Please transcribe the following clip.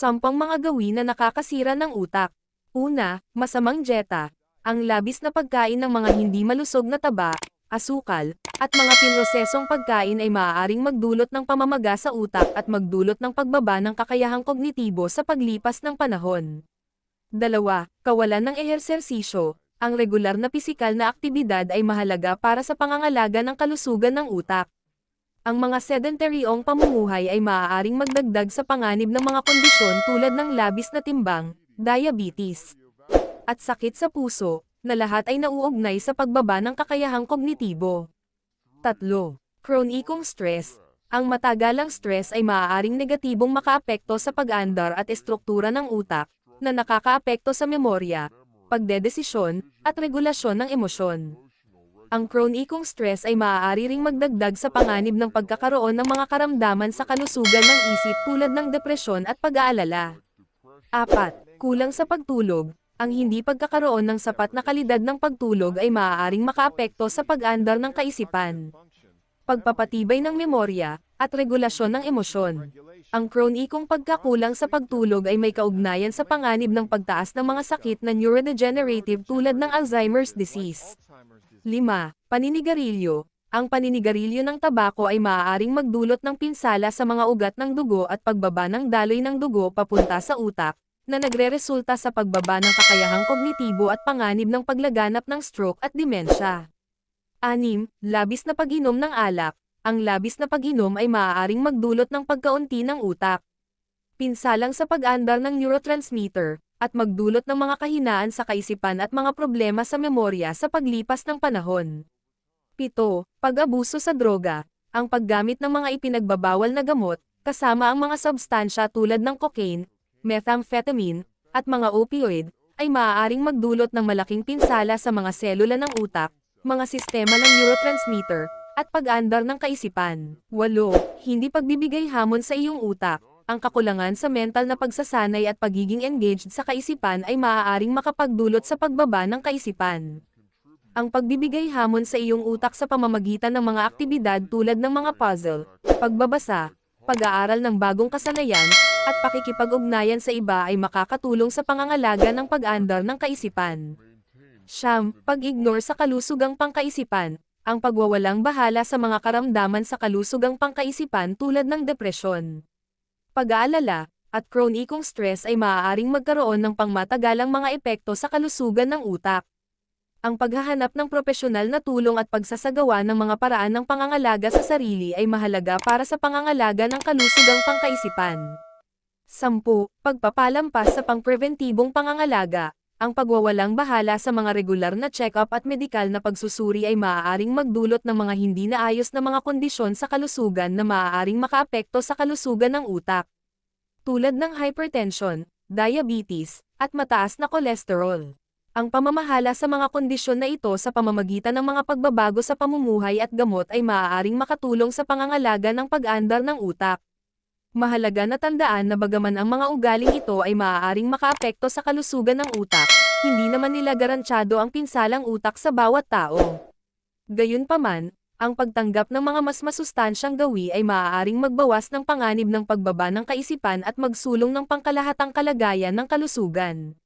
Sampang mga gawi na nakakasira ng utak. Una, masamang dieta. Ang labis na pagkain ng mga hindi malusog na taba, asukal, at mga pinrosesong pagkain ay maaaring magdulot ng pamamaga sa utak at magdulot ng pagbaba ng kakayahang kognitibo sa paglipas ng panahon. Dalawa, kawalan ng ehersensisyo. Ang regular na pisikal na aktibidad ay mahalaga para sa pangangalaga ng kalusugan ng utak. Ang mga sedentaryong pamumuhay ay maaaring magdagdag sa panganib ng mga kondisyon tulad ng labis na timbang, diabetes, at sakit sa puso, na lahat ay nauugnay sa pagbaba ng kakayahang kognitibo. Tatlo, chronicong stress. Ang matagalang stress ay maaaring negatibong makaapekto sa pag-andar at estruktura ng utak, na nakakaapekto sa memorya, pagdedesisyon, at regulasyon ng emosyon. Ang chronicong stress ay maaari ring magdagdag sa panganib ng pagkakaroon ng mga karamdaman sa kalusugan ng isip tulad ng depresyon at pag-aalala. 4. Kulang sa pagtulog. Ang hindi pagkakaroon ng sapat na kalidad ng pagtulog ay maaaring makaapekto sa pag-andar ng kaisipan, pagpapatibay ng memorya, at regulasyon ng emosyon. Ang chronicong pagkakulang sa pagtulog ay may kaugnayan sa panganib ng pagtaas ng mga sakit na neurodegenerative tulad ng Alzheimer's disease. 5. Paninigarilyo. Ang paninigarilyo ng tabako ay maaaring magdulot ng pinsala sa mga ugat ng dugo at pagbaba ng daloy ng dugo papunta sa utak, na nagreresulta sa pagbaba ng kakayahang kognitibo at panganib ng paglaganap ng stroke at demensya. 6. Labis na pag-inom ng alak. Ang labis na pag-inom ay maaaring magdulot ng pagkaunti ng utak. Pinsalang sa pag-andar ng neurotransmitter, at magdulot ng mga kahinaan sa kaisipan at mga problema sa memorya sa paglipas ng panahon. 7. Pag-abuso sa droga. Ang paggamit ng mga ipinagbabawal na gamot, kasama ang mga substansya tulad ng cocaine, methamphetamine, at mga opioid, ay maaaring magdulot ng malaking pinsala sa mga selula ng utak, mga sistema ng neurotransmitter, at pag-andar ng kaisipan. 8. Hindi pagbibigay hamon sa iyong utak. Ang kakulangan sa mental na pagsasanay at pagiging engaged sa kaisipan ay maaaring makapagdulot sa pagbaba ng kaisipan. Ang pagbibigay hamon sa iyong utak sa pamamagitan ng mga aktibidad tulad ng mga puzzle, pagbabasa, pag-aaral ng bagong kasanayan, at pakikipag-ugnayan sa iba ay makakatulong sa pangangalaga ng pag-andar ng kaisipan. Siyam, pag-ignore sa kalusugang pangkaisipan, ang pagwawalang bahala sa mga karamdaman sa kalusugang pangkaisipan tulad ng depresyon pag-aalala, at chronicong stress ay maaaring magkaroon ng pangmatagalang mga epekto sa kalusugan ng utak. Ang paghahanap ng propesyonal na tulong at pagsasagawa ng mga paraan ng pangangalaga sa sarili ay mahalaga para sa pangangalaga ng kalusugang pangkaisipan. 10. Pagpapalampas sa pangpreventibong pangangalaga. Ang pagwawalang bahala sa mga regular na check-up at medikal na pagsusuri ay maaaring magdulot ng mga hindi naayos na mga kondisyon sa kalusugan na maaaring makaapekto sa kalusugan ng utak. Tulad ng hypertension, diabetes, at mataas na kolesterol. Ang pamamahala sa mga kondisyon na ito sa pamamagitan ng mga pagbabago sa pamumuhay at gamot ay maaaring makatulong sa pangangalaga ng pag-andar ng utak. Mahalaga na tandaan na bagaman ang mga ugaling ito ay maaaring makaapekto sa kalusugan ng utak, hindi naman nila garantyado ang pinsalang utak sa bawat tao. Gayunpaman, ang pagtanggap ng mga mas masustansyang gawi ay maaaring magbawas ng panganib ng pagbaba ng kaisipan at magsulong ng pangkalahatang kalagayan ng kalusugan.